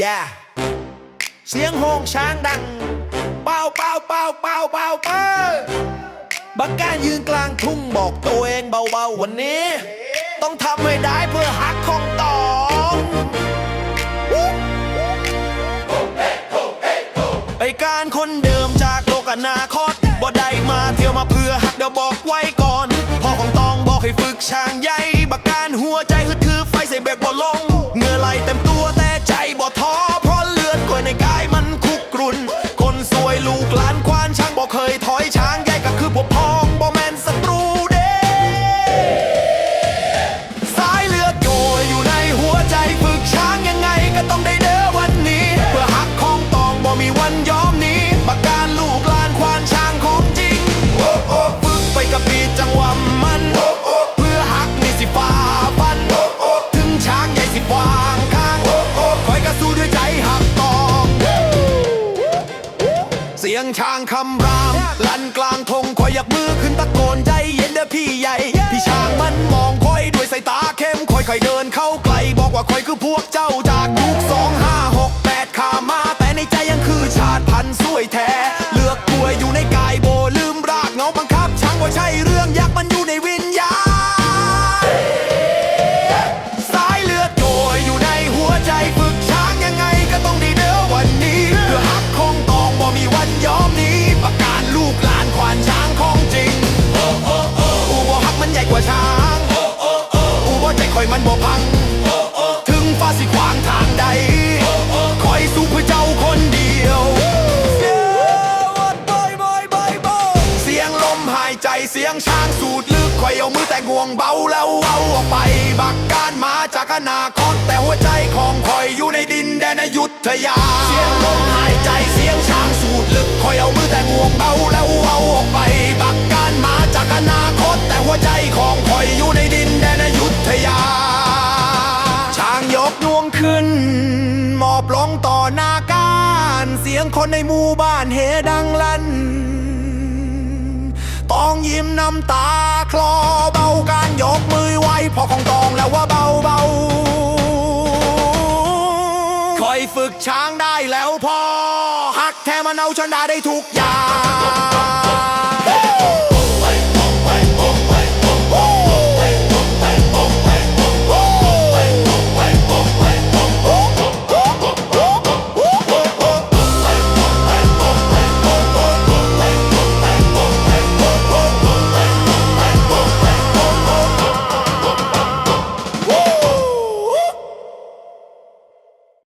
ย่าเสียงโหงช้างดัง เป้าเป้าเป้าเป้าเป้าเป้าบักการยืนกลางทุ่งบอกตัวเองเบาๆวันนี้ ต้องทำให้ได้เพื่อหักของตองไอการคนเดิมจากโลกอนาคตบ่ได้มาเที่ยวมาเพื่อหักเดี๋ยวบอกไว้ สียงช้างคำราม ลั่นกลางทงคอยยักมือขึ้นตะโกนใจเย็นเด้อพี่ใหญ่ พี่ช้างมันมองคอยด้วยสายตาเข้มคอยคอยเดินเข้าไกลบอกว่าคอยคือพวกเจ้าจากยุคสองห้าหกแปดขามา แต่ในใจยังคือชาติพันธุ์สวยแท้เลือกกล้วยอยู่ในก บ่ใจคอยมันบ่พัง ถึงฟ้าสิขวางทางใด คอยสู้เพื่อเจ้าคนเดียว เสียงลมหายใจเสียงช้างสูดลึกคอยเอามือแต่งวงเบาแล้วเอาออกไป บักการมาจากอนาคตแต่หัวใจของคอยอยู่ในดินแดนอยุธยา เสียงลมหาย องต่อหน้าการเสียงคนในหมู่บ้านเฮดังลั่นต้องยิ้มน้ำตาคลอเบาการยกมือไหวพอของตองแล้วว่าเบาเบาคอยฝึกช้างได้แล้วพอ หักแท้มันเอาชนะได้ทุกอย่าง